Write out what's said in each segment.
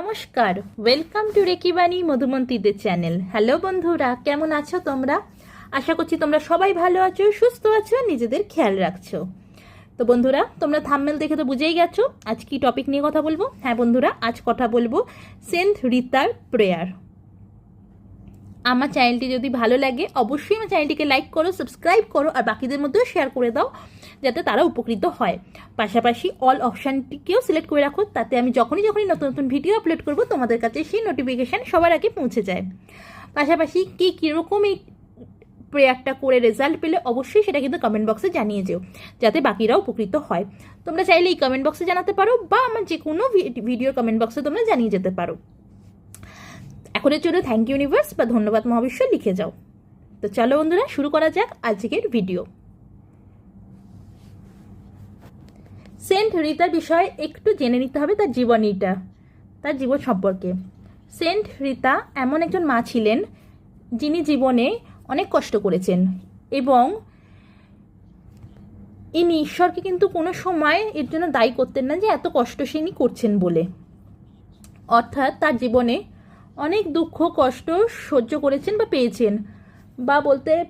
নমস্কার welcome to রেকিবাণী মধুমন্তীদের চ্যানেল হ্যালো বন্ধুরা, কেমন আছো তোমরা? আশা করছি তোমরা সবাই ভালো আছো, সুস্থ আছো, নিজেদের খেয়াল রাখছো। তো বন্ধুরা, তোমরা থাম্মেল দেখে তো বুঝেই গেছো, আজ কি টপিক নিয়ে কথা বলব? হ্যাঁ বন্ধুরা, আজ কথা বলব সেন্ট রিতার প্রেয়ার আমার চ্যানেলটি যদি ভালো লাগে, অবশ্যই আমার চ্যানেলটিকে লাইক করো সাবস্ক্রাইব করো, আর বাকিদের মধ্যেও শেয়ার করে দাও। যাতে তারা উপকৃত হয়। পাশাপাশি অল অপশানটিকেও সিলেক্ট করে রাখো, তাতে আমি যখনই যখনই নতুন নতুন ভিডিও আপলোড করব, তোমাদের কাছে সেই নোটিফিকেশান সবার আগে পৌঁছে যায়। পাশাপাশি কে কীরকম এই প্রেয়ারটা করে রেজাল্ট পেলে অবশ্যই সেটা কিন্তু কমেন্ট বক্সে জানিয়ে যেও, যাতে বাকিরাও উপকৃত হয়। তোমরা চাইলে এই কমেন্ট বক্সে জানাতে পারো, বা আমার যে কোনো ভিডিওর কমেন্ট বক্সে তোমরা জানিয়ে যেতে পারো। এখনের জন্য থ্যাংক ইউ ইউনিভার্স বা ধন্যবাদ মহাবিশ্ব লিখে যাও। তো চলো বন্ধুরা, শুরু করা যাক আজকের ভিডিও সেন্ট রিতার বিষয়ে একটু জেনে নিতে হবে তার জীবনীটা, তার জীবন সম্পর্কে। সেন্ট রিতা এমন একজন মা ছিলেন যিনি জীবনে অনেক কষ্ট করেছেন এবং ইনি ঈশ্বরকে কিন্তু কোনো সময় এর জন্য দায়ী করতেন না যে এত কষ্ট সে ইনি করছেন বলে। অর্থাৎ তার জীবনে অনেক দুঃখ, কষ্ট সহ্য করেছেন বা পেয়েছেন বা বলতে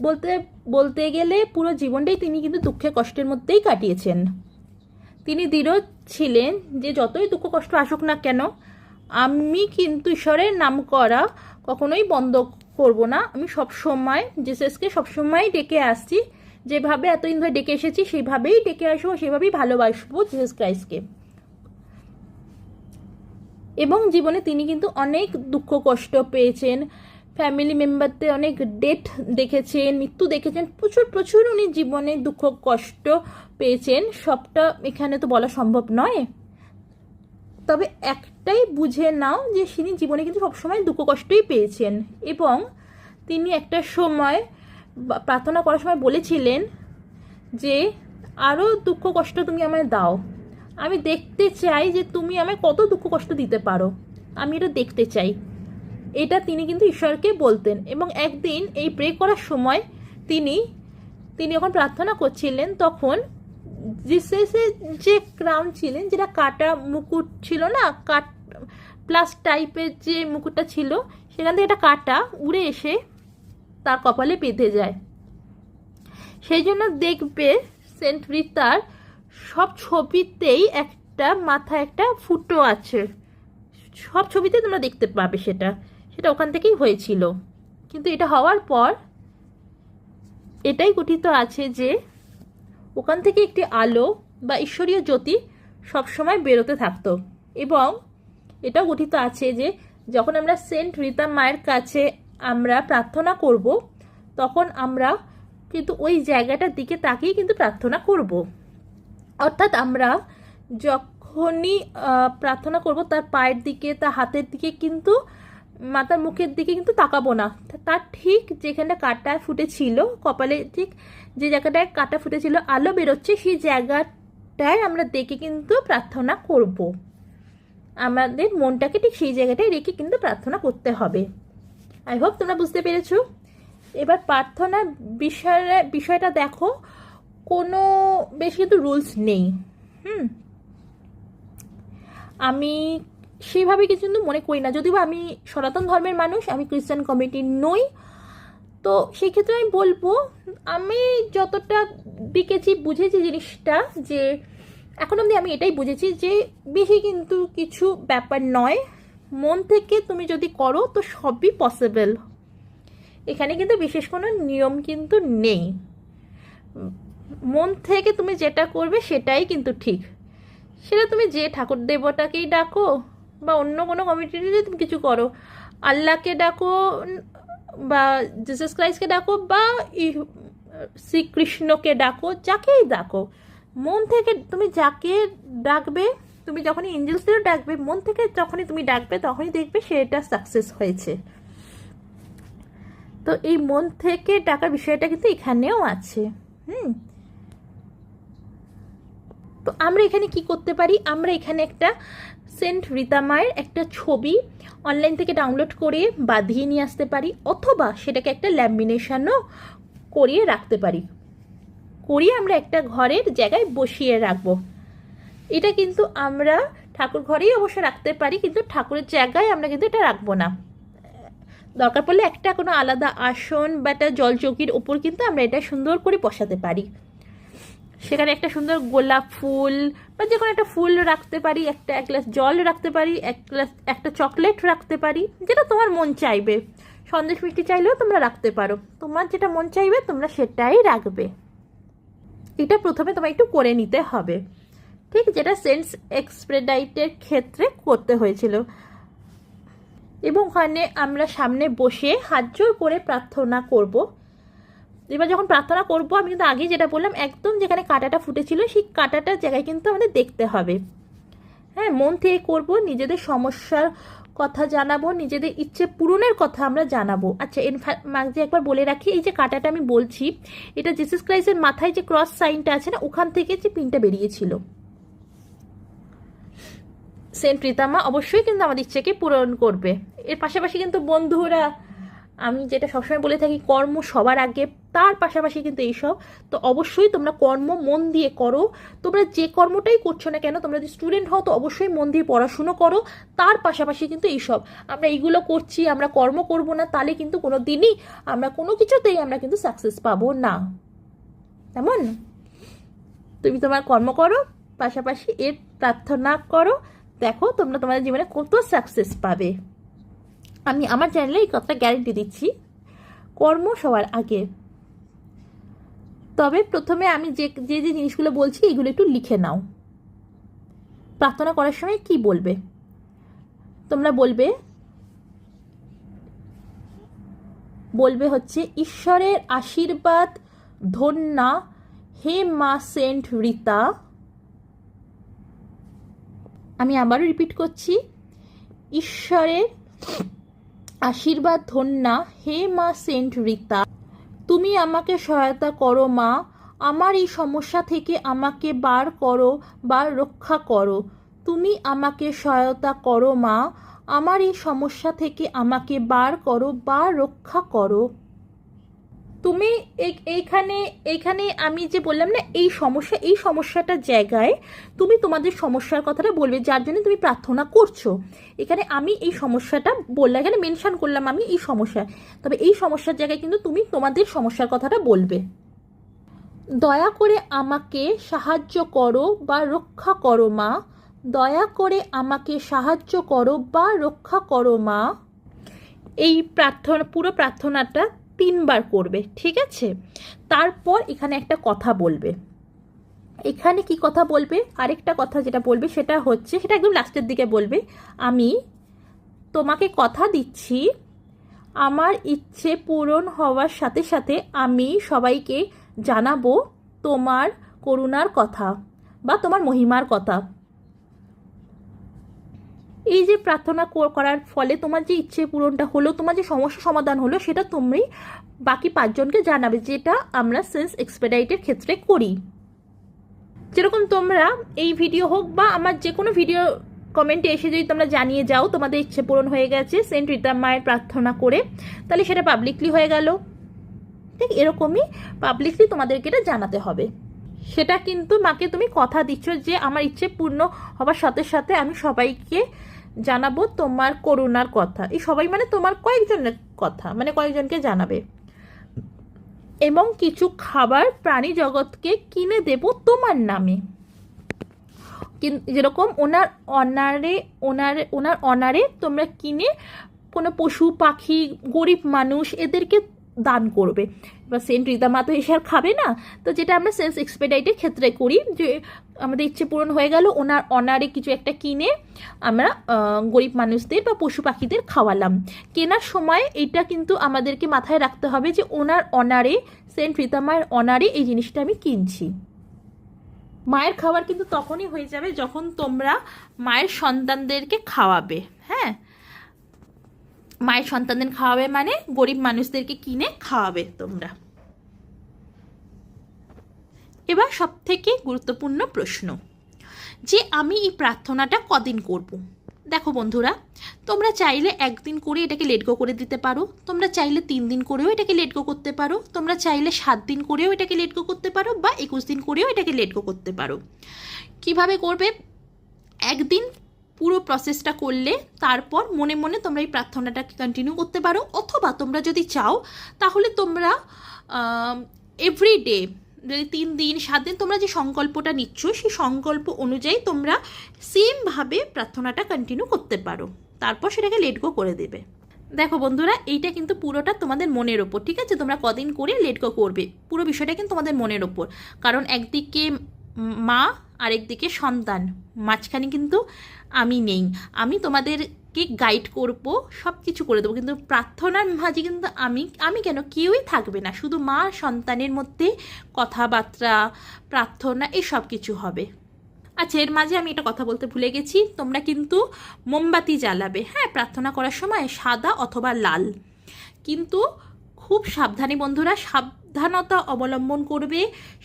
বলতে বলতে গেলে পুরো জীবনটাই তিনি কিন্তু দুঃখে, কষ্টের মধ্যেই কাটিয়েছেন। তিনি দৃঢ় ছিলেন যে যতই দুঃখ কষ্ট আসুক না কেন, আমি কিন্তু ঈশ্বরের নাম করা কখনোই বন্ধ করব না। আমি সব সময় জেসাসকে সবসময় ডেকে আসছি। যেভাবে এতদিন ধরে ডেকে এসেছি, সেইভাবেই ডেকে আসব সেভাবেই ভালোবাসবো জেসেস ক্রাইস্টকে। এবং জীবনে তিনি কিন্তু অনেক দুঃখ কষ্ট পেয়েছেন। ফ্যামিলি মেম্বারদের অনেক ডেথ দেখেছেন, মৃত্যু দেখেছেন, প্রচুর প্রচুর উনি জীবনে দুঃখ, কষ্ট পেয়েছেন। সবটা এখানে তো বলা সম্ভব নয়। তবে একটাই বুঝে নাও যে তিনি জীবনে কিন্তু সবসময় দুঃখ, কষ্টই পেয়েছেন এবং তিনি একটা সময় প্রার্থনা করার সময় বলেছিলেন যে আরও দুঃখ, কষ্ট তুমি আমায় দাও। আমি দেখতে চাই যে তুমি আমায় কত দুঃখ, কষ্ট দিতে পারো। আমি এটা দেখতে চাই। এটা তিনি কিন্তু ঈশ্বরকে বলতেন এবং একদিন এই প্রে করার সময় তিনি তিনি যখন প্রার্থনা করছিলেন তখন জিসেসের যে ক্রাউন ছিলেন, যেটা কাটা মুকুট ছিল না কাট প্লাস টাইপের যে মুকুটটা ছিল, সেখান থেকে একটা কাটা উড়ে এসে তার কপালে বেঁধে যায়। সেই জন্য দেখবে সেন্ট রিতার সব ছবিতেই একটা, মাথায় একটা ফুটো আছে। সব ছবিতে তোমরা দেখতে পাবে সেটা। সেটা ওখান থেকেই হয়েছিল। কিন্তু এটা হওয়ার পর এটাই গঠিত আছে যে ওখান থেকে একটি আলো বা ঈশ্বরীয় জ্যোতি সবসময় বেরোতে থাকতো। এবং এটাও গঠিত আছে যে যখন আমরা সেন্ট রিতা মায়ের কাছে আমরা প্রার্থনা করব, তখন আমরা কিন্তু ওই জায়গাটার দিকে তাকিয়ে কিন্তু প্রার্থনা করব। অর্থাৎ আমরা যখনই প্রার্থনা করব, তার পায়ের দিকে, তার হাতের দিকে কিন্তু মাতার মুখের দিকে কিন্তু তাকাবো না। তার ঠিক যেখানটা কাটা ফুটেছিল, কপালে ঠিক যে জায়গাটায় কাটা ফুটেছিল, আলো বেরোচ্ছে, সেই জায়গাটায় আমরা দেখে কিন্তু প্রার্থনা করব। আমাদের মনটাকে ঠিক সেই জায়গাটায় রেখে কিন্তু প্রার্থনা করতে হবে। আই হোপ তোমরা বুঝতে পেরেছ। এবার প্রার্থনার বিষয়, বিষয়টা দেখো। কোনো, বেশ কিন্তু রুলস নেই। হুম। আমি সেইভাবে কিছু কিন্তু মনে করি না। যদিও আমি সনাতন ধর্মের মানুষ, আমি খ্রিস্টান কমিটি নই। তো সেই ক্ষেত্রে আমি বলব, আমি যতটা দেখেছি, বুঝেছি জিনিসটা যে এখন অবধি আমি এটাই বুঝেছি যে বেশি কিন্তু কিছু ব্যাপার নয়। মন থেকে তুমি যদি করো, তো সবই পসিবল এখানে কিন্তু বিশেষ কোনো নিয়ম কিন্তু নেই। মন থেকে তুমি যেটা করবে, সেটাই কিন্তু ঠিক। সেটা তুমি যে ঠাকুর দেবতাকেই ডাকো বা অন্য কোনো যদি তুমি কিছু করো, আল্লাহকে ডাকো, বা জিসাস ক্রাইস্টকে ডাকো, বা শ্রীকৃষ্ণকে ডাকো, যাকেই ডাকো, মন থেকে তুমি যাকে ডাকবে, তুমি যখনই এঞ্জেলসদেরও ডাকবে, মন থেকে যখনই তুমি ডাকবে, তখনই দেখবে সেটা সাকসেস হয়েছে। তো এই মন থেকে ডাকার বিষয়টা কিন্তু এখানেও আছে, হুম? তো আমরা এখানে কি করতে পারি? আমরা এখানে একটা সেন্ট রিতামায়ের একটা ছবি অনলাইন থেকে ডাউনলোড করে বাঁধিয়ে নিয়ে আসতে পারি, অথবা সেটাকে একটা ল্যামিনেশনও করিয়ে রাখতে পারি। করিয়ে আমরা একটা ঘরের জায়গায় বসিয়ে রাখব। এটা কিন্তু আমরা ঠাকুর ঘরেই অবশ্য রাখতে পারি, কিন্তু ঠাকুরের জায়গায় আমরা কিন্তু এটা রাখব না। দরকার পড়লে একটা কোনো আলাদা আসন বা একটা জলচৌকির ওপর কিন্তু আমরা এটা সুন্দর করে বসাতে পারি। সেখানে একটা সুন্দর গোলাপ ফুল, বা যে কোনো একটা ফুল রাখতে পারি, একটা, এক গ্লাস জল রাখতে পারি, এক গ্লাস একটা চকলেট রাখতে পারি, যেটা তোমার মন চাইবে। সন্দেশ মিষ্টি চাইলেও তোমরা রাখতে পারো। তোমার যেটা মন চাইবে, তোমরা সেটাই রাখবে। এটা প্রথমে তোমায় একটু করে নিতে হবে। ঠিক যেটা সেন্স এক্সপ্রেডাইটের ক্ষেত্রে করতে হয়েছিল। এবং ওখানে আমরা সামনে বসে হাত জোর করে প্রার্থনা করব। এবার যখন প্রার্থনা করব, আমি কিন্তু আগে যেটা বললাম, একদম যেখানে কাঁটাটা ফুটেছিল, সেই কাঁটাটার জায়গায় কিন্তু আমাদের দেখতে হবে। হ্যাঁ মন থেকে করব, নিজেদের সমস্যার কথা জানাব, নিজেদের ইচ্ছে পূরণের কথা আমরা জানাব। আচ্ছা এর মাঝে একবার বলে রাখি, এই যে কাঁটাটা আমি বলছি, এটা জিসাস ক্রাইস্টের মাথায় যে ক্রস সাইনটা আছে না, ওখান থেকে যে পিনটা বেরিয়েছিল। সেন্ট প্রীতামা অবশ্যই কিন্তু আমাদের ইচ্ছেকে পূরণ করবে। এর পাশাপাশি কিন্তু বন্ধুরা আমি যেটা সবসময় বলে থাকি, কর্ম সবার আগে, তার পাশাপাশি কিন্তু এইসব। তো অবশ্যই তোমরা কর্ম মন দিয়ে করো। তোমরা যে কর্মটাই করছ না কেন, তোমরা যদি স্টুডেন্ট হও, তো অবশ্যই মন দিয়ে পড়াশুনো করো। তার পাশাপাশি কিন্তু এইসব। আমরা এইগুলো করছি, আমরা কর্ম করব না, তাহলে কিন্তু কোনো দিনই আমরা কোনো কিছুতেই আমরা কিন্তু সাকসেস পাবো না। তেমন তুমি তোমার কর্ম করো, পাশাপাশি এর প্রার্থনা করো। দেখো তোমরা তোমাদের জীবনে কত সাকসেস পাবে। আমি আমার চ্যানেলে এই কথাটা গ্যারেন্টি দিচ্ছি, কর্ম সবার আগে। তবে প্রথমে আমি যে যে যে জিনিসগুলো বলছি, এগুলো একটু লিখে নাও। প্রার্থনা করার সময় কি বলবে? তোমরা বলবে বলবে হচ্ছে, ঈশ্বরের আশীর্বাদ ধন্যা, হে মা সেন্ট রীতা। আমি আবারও রিপিট করছি, ঈশ্বরের আশীর্বাদ ধন্যা হে মা সেন্ট রিতা তুমি আমাকে সহায়তা করো মা। আমার এই সমস্যা থেকে আমাকে বার করো বা রক্ষা করো। তুমি আমাকে সহায়তা করো মা। আমার এই সমস্যা থেকে আমাকে বার করো বা রক্ষা করো। তুমি এই- এইখানে এইখানে আমি যে বললাম না, এই সমস্যা, এই সমস্যাটার জায়গায় তুমি তোমাদের সমস্যার কথাটা বলবে, যার জন্য তুমি প্রার্থনা করছ। এখানে আমি এই সমস্যাটা বললাম, এখানে মেনশন করলাম আমি এই সমস্যা। তবে এই সমস্যার জায়গায় কিন্তু তুমি তোমাদের সমস্যার কথাটা বলবে। দয়া করে আমাকে সাহায্য করো বা রক্ষা করো মা। দয়া করে আমাকে সাহায্য করো বা রক্ষা করো মা। এই প্রার্থনা, পুরো প্রার্থনাটা তিনবার করবে, ঠিক আছে? তারপর এখানে একটা কথা বলবে। এখানে কি কথা বলবে? আরেকটা কথা যেটা বলবে সেটা হচ্ছে, সেটা একদম লাস্টের দিকে বলবে, আমি তোমাকে কথা দিচ্ছি, আমার ইচ্ছে পূরণ হওয়ার সাথে সাথে আমি সবাইকে জানাব তোমার করুণার কথা বা তোমার মহিমার কথা। এই যে প্রার্থনা কর- করার ফলে তোমার যে ইচ্ছে পূরণটা হলো, তোমার যে সমস্যা সমাধান হলো, সেটা তুমি বাকি পাঁচজনকে জানাবে, যেটা আমরা সেন্স এক্সপেডাইটের ক্ষেত্রে করি। যেরকম তোমরা এই ভিডিও হোক বা আমার যে কোনো ভিডিও কমেন্টে এসে যদি তোমরা জানিয়ে যাও, তোমাদের ইচ্ছে পূরণ হয়ে গেছে, সেন্ট রিতা মায়ের প্রার্থনা করে, তাহলে সেটা পাবলিকলি হয়ে গেল। ঠিক এরকমই পাবলিকলি তোমাদেরকে এটা জানাতে হবে। সেটা কিন্তু মাকে তুমি কথা দিচ্ছ যে আমার ইচ্ছে পূর্ণ হবার সাথে সাথে আমি সবাইকে জানাব তোমার করুণার কথা। এই সবাই মানে তোমার কয়েকজনের কথা মানে কয়েকজনকে জানাবে। এবং কিছু খাবার প্রাণী জগৎকে কিনে দেব তোমার নামে। যেরকম ওনার অনারে, ওনারে, ওনার অনারে তোমরা কিনে কোনো পশু, পাখি, গরিব মানুষ এদেরকে দান করবে। এবার সেন্ট রিদামা তো এসে আর খাবে না। তো যেটা আমরা সেন্স এক্সপেডাইটের ক্ষেত্রে করি যে, আমাদের ইচ্ছে পূরণ হয়ে গেল, ওনার অনারে কিছু একটা কিনে আমরা গরিব মানুষদের বা পশু পাখিদের খাওয়ালাম। কেনার সময় এটা কিন্তু আমাদেরকে মাথায় রাখতে হবে যে, ওনার অনারে, সেন্ট রিতামার অনারে এই জিনিসটা আমি কিনছি। মায়ের খাবার কিন্তু তখনই হয়ে যাবে যখন তোমরা মায়ের সন্তানদেরকে খাওয়াবে হ্যাঁ? মায়ের সন্তানদের খাওয়াবে মানে গরিব মানুষদেরকে কিনে খাওয়াবে তোমরা। এবার সব থেকে গুরুত্বপূর্ণ প্রশ্ন, যে আমি এই প্রার্থনাটা কদিন করব। দেখো বন্ধুরা, তোমরা চাইলে একদিন করে এটাকে লেট গো করে দিতে পারো, তোমরা চাইলে তিন দিন করেও এটাকে লেট গো করতে পারো, তোমরা চাইলে সাত দিন করেও এটাকে লেট গো করতে পারো বা একুশ দিন করেও এটাকে লেট গো করতে পারো। কীভাবে করবে? একদিন পুরো প্রসেসটা করলে তারপর মনে মনে তোমরা এই প্রার্থনাটাকে কন্টিনিউ করতে পারো। অথবা তোমরা যদি চাও, তাহলে তোমরা এভরিডে যদি তিন দিন, সাত দিন তোমরা যে সংকল্পটা নিচ্ছ, সেই সংকল্প অনুযায়ী তোমরা সেমভাবে প্রার্থনাটা কন্টিনিউ করতে পারো। তারপর সেটাকে লেট গো করে দেবে। দেখো বন্ধুরা, এইটা কিন্তু পুরোটা তোমাদের মনের ওপর, ঠিক আছে? তোমরা কদিন করে লেট গো করবে। পুরো বিষয়টা কিন্তু তোমাদের মনের ওপর। কারণ একদিকে মা আরেকদিকে সন্তান। মাঝখানে কিন্তু আমি নেই। আমি তোমাদেরকে গাইড করব সব কিছু করে দেবো। কিন্তু প্রার্থনার মাঝে কিন্তু আমি আমি কেন? কেউই থাকবে না। শুধু মা সন্তানের মধ্যে কথাবার্তা, প্রার্থনা, এই সব কিছু হবে। আচ্ছা এর মাঝে আমি একটা কথা বলতে ভুলে গেছি। তোমরা কিন্তু মোমবাতি জ্বালাবে। হ্যাঁ প্রার্থনা করার সময় সাদা অথবা লাল। কিন্তু খুব সাবধানে বন্ধুরা, সাবধানতা অবলম্বন করবে,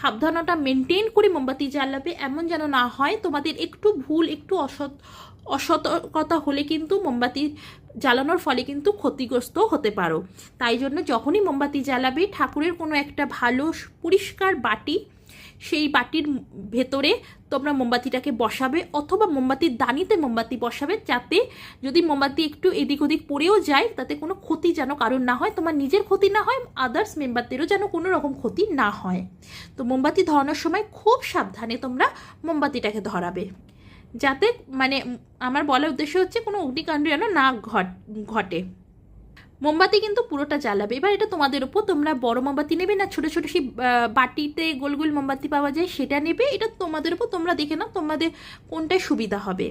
সাবধানতা মেনটেন করে মোমবাতি জ্বালাবে, এমন যেন না হয় তোমাদের একটু ভুল, একটু অসৎ, অসতর্কতা হলে কিন্তু মোমবাতি জ্বালানোর ফলে কিন্তু ক্ষতিগ্রস্ত হতে পারো। তাই জন্য যখনই মোমবাতি জ্বালাবে, ঠাকুরের কোনো একটা ভালো, পরিষ্কার বাটি সেই বাটির ভেতরে তোমরা মোমবাতিটাকে বসাবে অথবা মোমবাতির দানিতে মোমবাতি বসাবে যাতে যদি মোমবাতি একটু এদিক ওদিক পড়েও যায়, তাতে কোনো ক্ষতি যেন কারণ না হয়, তোমার নিজের ক্ষতি না হয় আদার্স মেম্বারদেরও যেন কোনো রকম ক্ষতি না হয়। তো মোমবাতি ধরানোর সময় খুব সাবধানে তোমরা মোমবাতিটাকে ধরাবে। যাতে মানে আমার বলার উদ্দেশ্য হচ্ছে কোনো অগ্নিকাণ্ড যেন না ঘট, ঘটে। মোমবাতি কিন্তু পুরোটা জ্বালাবে। এবার এটা তোমাদের উপর, তোমরা বড় মোমবাতি নেবে না, ছোটো ছোটো সেই বাটিতে গোল গোল মোমবাতি পাওয়া যায়, সেটা নেবে। এটা তোমাদের উপর, তোমরা দেখে নাও তোমাদের কোনটায় সুবিধা হবে।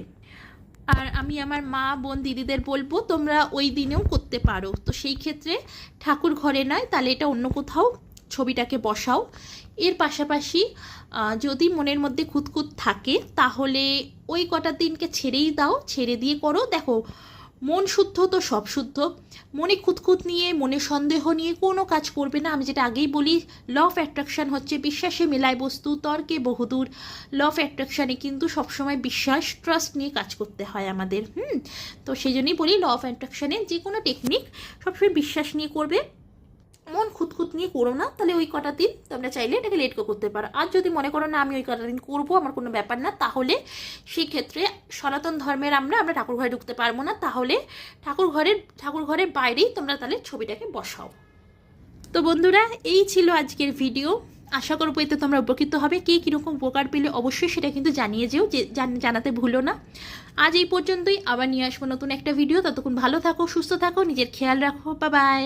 আর আমি আমার মা, বোন, দিদিদের বলব, তোমরা ওই দিনেও করতে পারো। তো সেই ক্ষেত্রে ঠাকুর ঘরে নয়, তাহলে এটা অন্য কোথাও ছবিটাকে বসাও। এর পাশাপাশি যদি মনের মধ্যে খুঁতখুত থাকে, তাহলে ওই কটা দিনকে ছেড়েই দাও, ছেড়ে দিয়ে করো। দেখো মন শুদ্ধ তো সব শুদ্ধ। মনে খুঁতখুত নিয়ে, মনে সন্দেহ নিয়ে কোনো কাজ করবে না। আমি যেটা আগেই বলি ল অফ অ্যাট্রাকশান হচ্ছে বিশ্বাসে মেলায় বস্তু, তর্কে বহুদূর। ল অফ অ্যাট্রাকশানে কিন্তু সবসময় বিশ্বাস ট্রাস্ট নিয়ে কাজ করতে হয় আমাদের, হুম? তো সেই জন্যই বলি ল অফ অ্যাট্রাকশানে যে কোনো টেকনিক সবসময় বিশ্বাস নিয়ে করবে। মন খুঁতখুত নিয়ে করো না, তাহলে ওই কটা দিন তোমরা চাইলে এটাকে লেট করতে পারো। আর যদি মনে করো না, আমি ওই কটা দিন করব, আমার কোনো ব্যাপার না, তাহলে সেই ক্ষেত্রে সনাতন ধর্মের আমরা আমরা ঠাকুর ঘরে ঢুকতে পারব না। তাহলে ঠাকুর ঘরের ঠাকুর ঘরের বাইরেই তোমরা তাহলে ছবিটাকে বসাও। তো বন্ধুরা, এই ছিল আজকের ভিডিও আশা করব এতে তোমরা উপকৃত হবে। কে কীরকম উপকার পেলে অবশ্যই সেটা কিন্তু জানিয়ে যেও, যে জানাতে ভুলো না। আজ এই পর্যন্তই, আবার নিয়ে আসব নতুন একটা ভিডিও ততক্ষণ ভালো থাকো, সুস্থ থাকো, নিজের খেয়াল রাখো। বা বাই